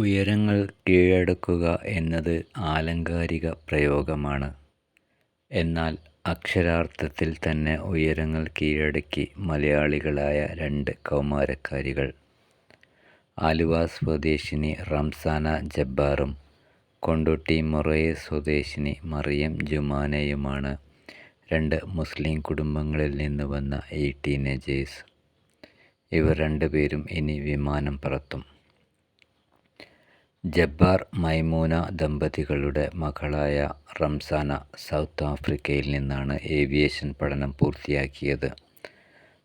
ഉയരങ്ങൾ കീഴടക്കുക എന്നത് ആലങ്കാരിക പ്രയോഗമാണ്. എന്നാൽ അക്ഷരാർത്ഥത്തിൽ തന്നെ ഉയരങ്ങൾ കീഴടക്കി മലയാളികളായ രണ്ട് കൗമാരക്കാരികൾ. ആലുവ സ്വദേശിനി റംസാന ജബ്ബാറും കൊണ്ടോട്ടി മൊറയെ സ്വദേശിനി മറിയം ജുമാനയുമാണ് രണ്ട് മുസ്ലിം കുടുംബങ്ങളിൽ നിന്ന് വന്ന ഈ ടീനേജേഴ്സ്. ഇവർ രണ്ടുപേരും ഇനി വിമാനം പറത്തും. ജബ്ബാർ മൈമൂന ദമ്പതികളുടെ മകളായ റംസാന സൗത്ത് ആഫ്രിക്കയിൽ നിന്നാണ് ഏവിയേഷൻ പഠനം പൂർത്തിയാക്കിയത്.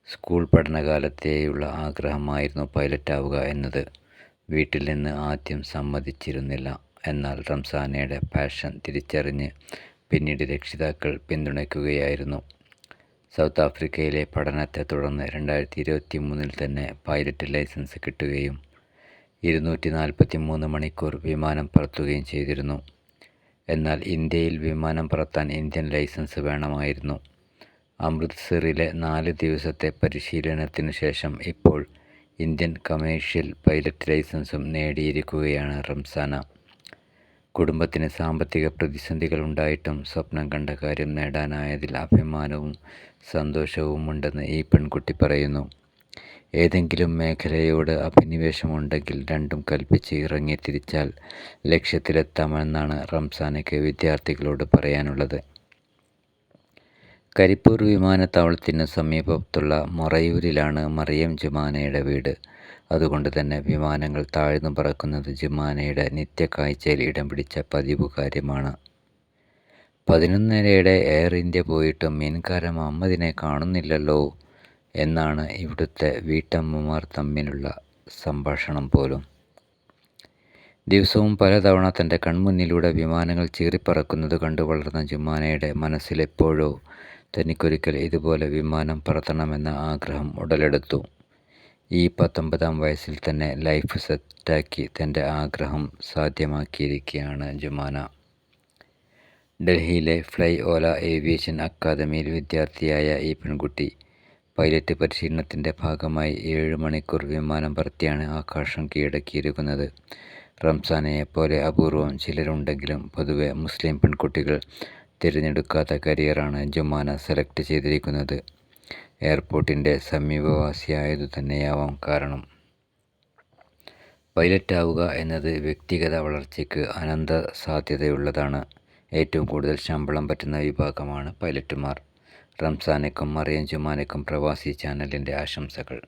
സ്കൂൾ പഠനകാലത്തേയുള്ള ആഗ്രഹമായിരുന്നു പൈലറ്റാവുക എന്നത്. വീട്ടിൽ നിന്ന് ആദ്യം സമ്മതിച്ചിരുന്നില്ല. എന്നാൽ റംസാനയുടെ പാഷൻ തിരിച്ചറിഞ്ഞ് പിന്നീട് രക്ഷിതാക്കൾ പിന്തുണയ്ക്കുകയായിരുന്നു. സൗത്ത് ആഫ്രിക്കയിലെ പഠനത്തെ തുടർന്ന് രണ്ടായിരത്തി ഇരുപത്തി മൂന്നിൽ തന്നെ പൈലറ്റ് ലൈസൻസ് കിട്ടുകയും ഇരുന്നൂറ്റി നാൽപ്പത്തി മൂന്ന് മണിക്കൂർ വിമാനം പറത്തുകയും ചെയ്തിരുന്നു. എന്നാൽ ഇന്ത്യയിൽ വിമാനം പറത്താൻ ഇന്ത്യൻ ലൈസൻസ് വേണമായിരുന്നു. അമൃത്സറിലെ നാല് ദിവസത്തെ പരിശീലനത്തിനു ശേഷം ഇപ്പോൾ ഇന്ത്യൻ കമേഴ്ഷ്യൽ പൈലറ്റ് ലൈസൻസും നേടിയിരിക്കുകയാണ് റംസാന. കുടുംബത്തിന് സാമ്പത്തിക പ്രതിസന്ധികൾ ഉണ്ടായിട്ടും സ്വപ്നം കണ്ട കാര്യം നേടാനായതിൽ അഭിമാനവും സന്തോഷവുമുണ്ടെന്ന് ഈ പെൺകുട്ടി പറയുന്നു. ഏതെങ്കിലും മേഖലയോട് അഭിനിവേശമുണ്ടെങ്കിൽ രണ്ടും കൽപ്പിച്ച് ഇറങ്ങി തിരിച്ചാൽ ലക്ഷ്യത്തിലെത്താമെന്നാണ് റംസാനയ്ക്ക് വിദ്യാർത്ഥികളോട് പറയാനുള്ളത്. കരിപ്പൂർ വിമാനത്താവളത്തിന് സമീപത്തുള്ള മൊറയൂരിലാണ് മറിയം ജുമാനയുടെ വീട്. അതുകൊണ്ട് തന്നെ വിമാനങ്ങൾ താഴ്ന്നു പറക്കുന്നത് ജുമാനയുടെ നിത്യകാഴ്ചയിൽ ഇടം പിടിച്ച പതിവ് കാര്യമാണ്. പതിനൊന്നരയുടെ എയർ ഇന്ത്യ പോയിട്ടും മീൻകാരം അമ്മതിനെ കാണുന്നില്ലല്ലോ എന്നാണ് ഇവിടുത്തെ വീട്ടമ്മമാർ തമ്മിലുള്ള സംഭാഷണം പോലും. ദിവസവും പലതവണ തന്റെ കൺമുന്നിലൂടെ വിമാനങ്ങൾ ചീറിപ്പറക്കുന്നത് കണ്ടു വളർന്ന ജുമാനയുടെ മനസ്സിലെപ്പോഴോ തനിക്കൊരിക്കൽ ഇതുപോലെ വിമാനം പറത്തണമെന്ന ആഗ്രഹം ഉടലെടുത്തു. ഈ പത്തൊമ്പതാം വയസ്സിൽ തന്നെ ലൈഫ് സെറ്റാക്കി തന്റെ ആഗ്രഹം സാധ്യമാക്കിയിരിക്കുകയാണ് ജുമാന. ഡൽഹിയിലെ ഫ്ലൈ ഓല ഏവിയേഷൻ അക്കാദമിയിൽ വിദ്യാർത്ഥിയായ ഈ പെൺകുട്ടി പൈലറ്റ് പരിശീലനത്തിന്റെ ഭാഗമായി ഏഴ് മണിക്കൂർ വിമാനം പറത്തിയാണ് ആകാശം കീഴടക്കിയിരിക്കുന്നത്. റംസാനയെപ്പോലെ അപൂർവം ചിലരുണ്ടെങ്കിലും പൊതുവെ മുസ്ലിം പെൺകുട്ടികൾ തിരഞ്ഞെടുക്കാത്ത കരിയറാണ് ജുമാന സെലക്ട് ചെയ്തിരിക്കുന്നത്. എയർപോർട്ടിന്റെ സമീപവാസിയായതു തന്നെയാവാം കാരണം. പൈലറ്റാവുക എന്നത് വ്യക്തിഗത വളർച്ചയ്ക്ക് അനന്ത സാധ്യതയുള്ളതാണ് ഏറ്റവും കൂടുതൽ ശമ്പളം പറ്റുന്ന വിഭാഗമാണ് പൈലറ്റുമാർ. റംസാനയ്ക്കും മറിയം ജുമാനക്കും പ്രവാസി ചാനലിന്റെ ആശംസകൾ.